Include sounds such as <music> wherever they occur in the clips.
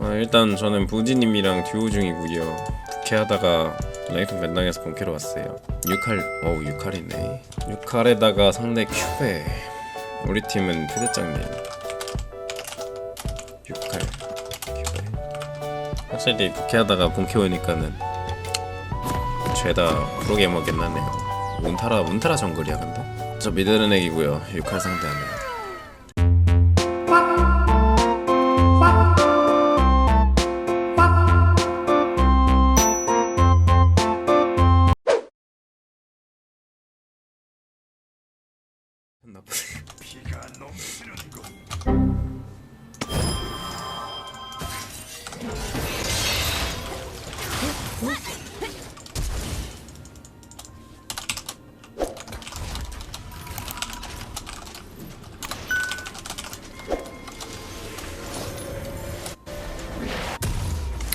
아, 일단 저는 부지님이랑 듀오 중이고요. 부캐하다가 라이프 맨당에서 본캐로 왔어요. 6칼, 어우 6칼이네. 6칼에다가 상대 큐베. 우리 팀은 표대장님. 6칼, 큐베. 확실히 부캐하다가 본캐 오니까는 죄다 프로게이머긴 하네요. 운타라 운타라 정글이야 근데. 저 미드는 액이고요. 6칼 상대하네요. 나쁘네.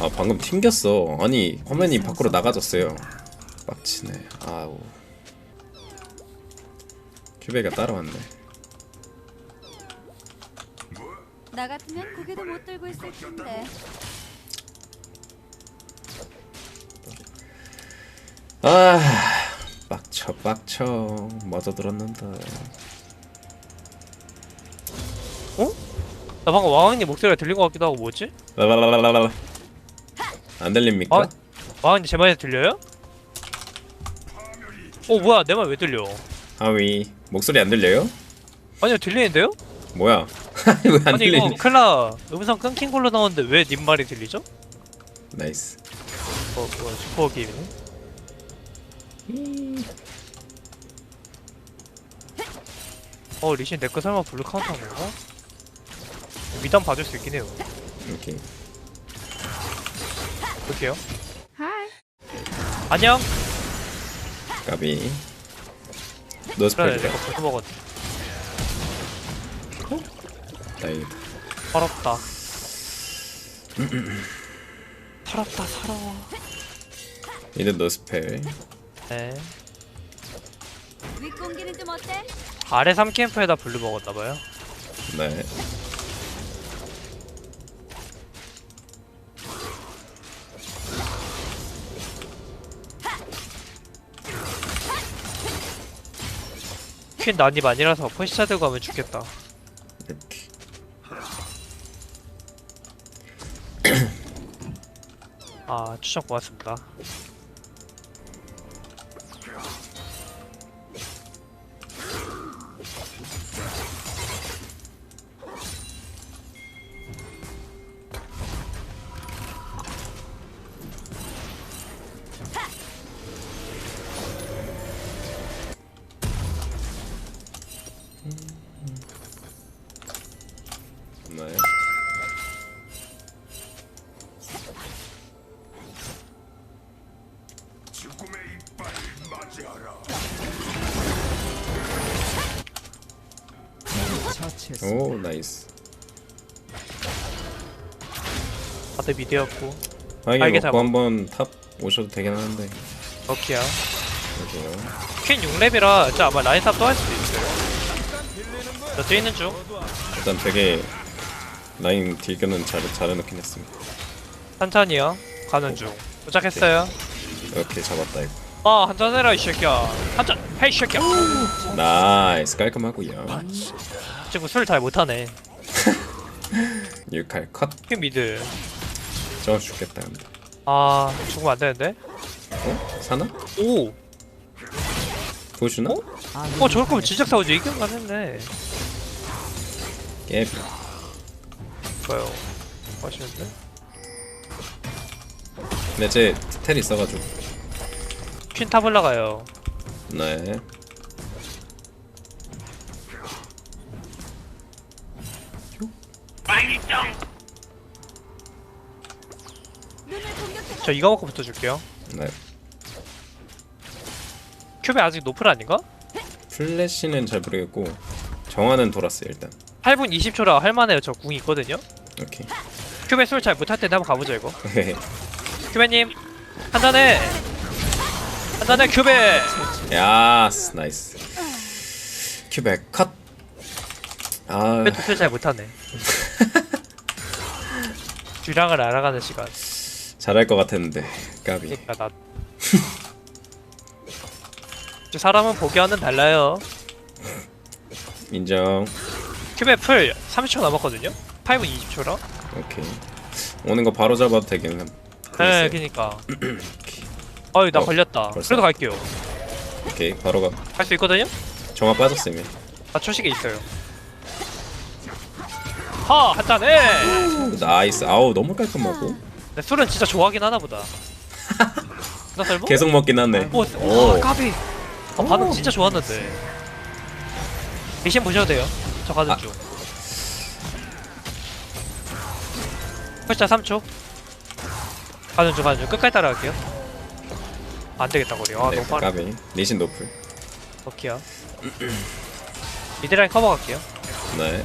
아 방금 튕겼어. 아니 화면이 밖으로 나가졌어요. 빡치네. 아우 큐베가 따라왔네 나 같으면 고개도 못 들고 있을 텐데. 아 빡쳐 빡쳐 맞아 들었는데 어? 나 방금 왕왕님 목소리가 들린 것 같기도 하고 뭐지? 라라라라라라 안 들립니까? 아, 왕왕님 제 말이 들려요? 어 뭐야 내 말 왜 들려? 하위 목소리 안 들려요? 아니요 들리는데요? 뭐야 <laughs> 왜안 아니 이거 들리니? 클라 음성 끊긴 걸로 나오는데 왜 님 말이 들리죠? 나이스 어 뭐야 슈퍼 게임이네 어 리신 내거 설마 블루 카운터 한 건가? 미담 봐줄 수 있긴 해요 오케이 볼게요 하이. 안녕 까비 그래 노스펠이다. 내가 벌써 먹었네 다행이다. 서럽다. 서럽다 서러워 이제 네. 윗공기는 좀 어때? 아래 3캠프에다 블루 먹었나봐요. 네 퀸 난입 아니라서 포시차 들고 가면 죽겠다. 이렇게 아 추천 고맙습니다 네오 나이스. 다들 미디였고. 하긴 알게 먹고 잡아. 한번 탑 오셔도 되긴 하는데. 럭키야. 여기요 퀸 6렙이라 진짜 아마 라인탑 또 할 수도 있어요 저 뛰는 중. 일단 되게 라인 딜교는 잘, 잘해놓긴 했습니다. 천천히요. 가는 중. 도착했어요. 이렇게 잡았다 이거. 아 한잔 해라 이 새끼야. 한잔 헤이 새끼야. 나이스 깔끔하고요. 친구 술 잘 못하네. <laughs> 6칼 컷. 퀸 미드. 저거 죽겠다 근데. 아 죽으면 안 되는데? 어? 사나? 오! 보여주나? 어? 어 저럴 거면 진작 싸우지. 이겼만 했네 깨 좋아요 맛있는데? 근데 제텔 있어가지고 퀸탑 올라가요 네. 저 이거 먹고 붙어줄게요 네. 큐베 아직 노플 아닌가? 플래시는 잘 모르겠고 정화는 돌았어요 일단 8분 20초라 할만해요. 저궁 있거든요. 오케이. 큐베 술 잘 못할 텐데 한번 가보자 이거. 큐베님 한잔해 한잔해 큐베. 야스 나이스. 큐백 컷. 아, 큐베 술잘 못하네. <laughs> 주량을 알아가는 시간. 잘할 것 같았는데 까비. 그러니까 나. <laughs> 저 사람은 보기와는 달라요. 인정 큐베 풀 30초 남았거든요. 파이브 20초라. 오케이 오는 거 바로 잡아도 함 네. 그니까. <clears throat> 어이 나 어, 걸렸다. 벌써? 그래도 갈게요. 오케이 바로 가갈 수 있거든요. 정화 빠졌으면 나 초식에 있어요. 하! 한 잔에! <gasps> 나이스 아우 너무 깔끔하고 내 술은 진짜 좋아하긴 하나 보다. <laughs> 나 설마? 계속 먹긴 하네 오, 오. 와, 까비! 아, 반응 진짜 좋았는데. 미신 보셔도 돼요. 저 가는 아. 중. 풀자 3초. 가는 중, 가는 중. 끝까지 따라갈게요. 안 되겠다, 거리. 아, 네, 너무 빠르 까비 리신 노플 오케이야. 미드라인 커버 갈게요. 네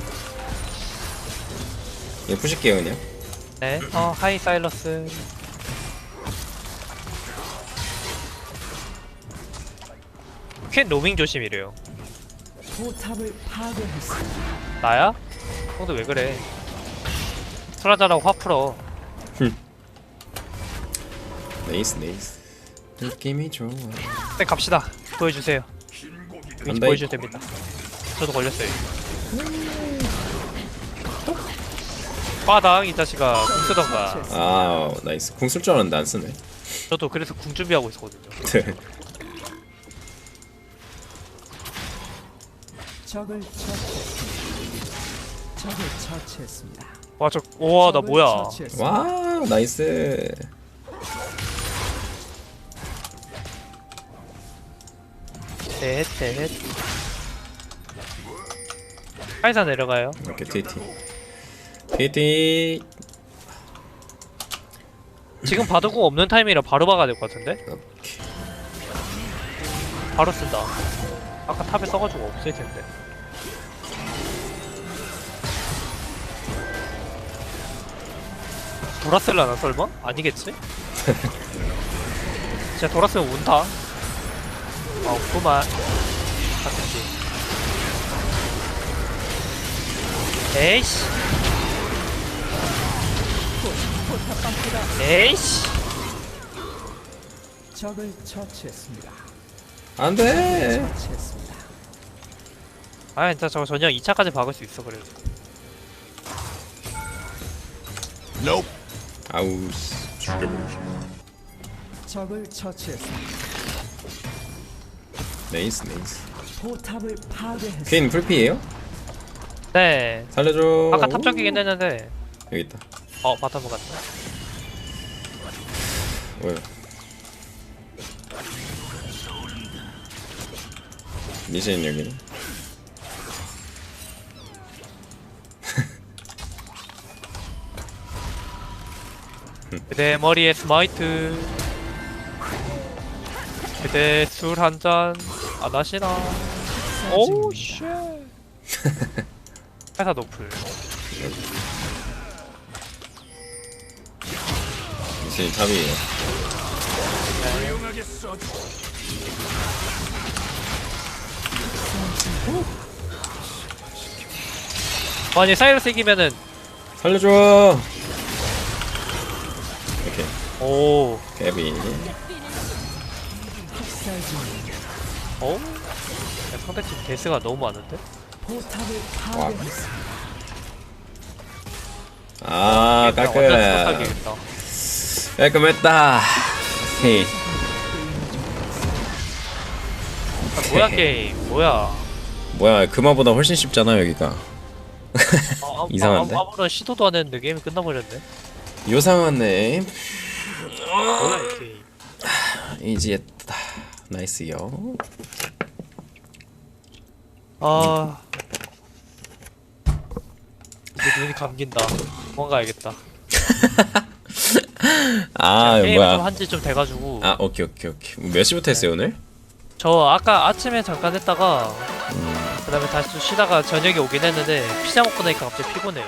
이거 푸실게요 그냥 네. 어, 하이 사일러스. 퀸 로밍 조심이래요. 포탑을 파괴했습니다. 나야? 형도 왜 그래? 술 한잔하고 화 풀어. 네이스 네이스 느낌이 좋아 네, 갑시다. 보여주세요. 위치 간다, 보여주셔도 됩니다. 저도 걸렸어요. 빠당 이 자식아 궁 쓰던가. 아 나이스 궁 쓸 줄 알았는데 안 쓰네 저도 그래서 궁 준비하고 있었거든요. <laughs> 적을 처치했습니다. 적을 처치했습니다. 와 저, 우와 나 적을 뭐야? 처치했습니다. 와 나이스 넷, 넷. 카이사 내려가요. 이렇게 TT TT 지금 궁 없는 타이밍이라 바로 박아야 될 것 같은데? 오케이 바로 쓴다. 아까 탑에 써가지고 없을 텐데. 돌았을라나 설마? 아니겠지? 진짜 돌았으면 운다. 아 없구만. 같은지. 에이씨. 에이씨. 적을 처치했습니다. 안돼 처치했습니다. 아 진짜 저거 전혀 2차까지 박을 수 있어 그래도. 아우 씨. 적을 처치했습니다. 네이스 네이스 포탑을 파괴했습니다. 퀸 풀피에요? 네. 살려줘 아까 탑 잡히긴 했는데. 여기 있다 어 바텀 갔다. 뭐야 미신 여기 그대 머리에 스마이트. 그대 술 한 잔 안 하시나? 오우 쉣. <laughs> 회사 노플. 미신 탑이에요. 아니 사이러스 이기면은 살려줘 이렇게. 오. 개비 오? 야, 상대팀 데스가 너무 많은데? 파괴했습니다. 아 그냥 깔끔 완전 스타기겠다. 깔끔했다. 헤이 아, 뭐야 게임? 뭐야? 뭐야 그마보다 훨씬 쉽잖아 여기가. 아, 아, <laughs> 이상한데? 아, 아무런 시도도 안 했는데 게임이 끝나버렸네 요상하네 뭐야 이 게임 이지했다 나이스요. 아. 이제 눈이 감긴다. 도망가야겠다. <laughs> 아 게임 좀 뭐야. 한지 좀 돼가지고. 아 오케이 오케이 오케이. 몇 시부터 했어요 오늘? 저 아까 아침에 잠깐 했다가 음, 그 다음에 다시 좀 쉬다가 저녁에 오긴 했는데 피자 먹고 나니까 갑자기 피곤해요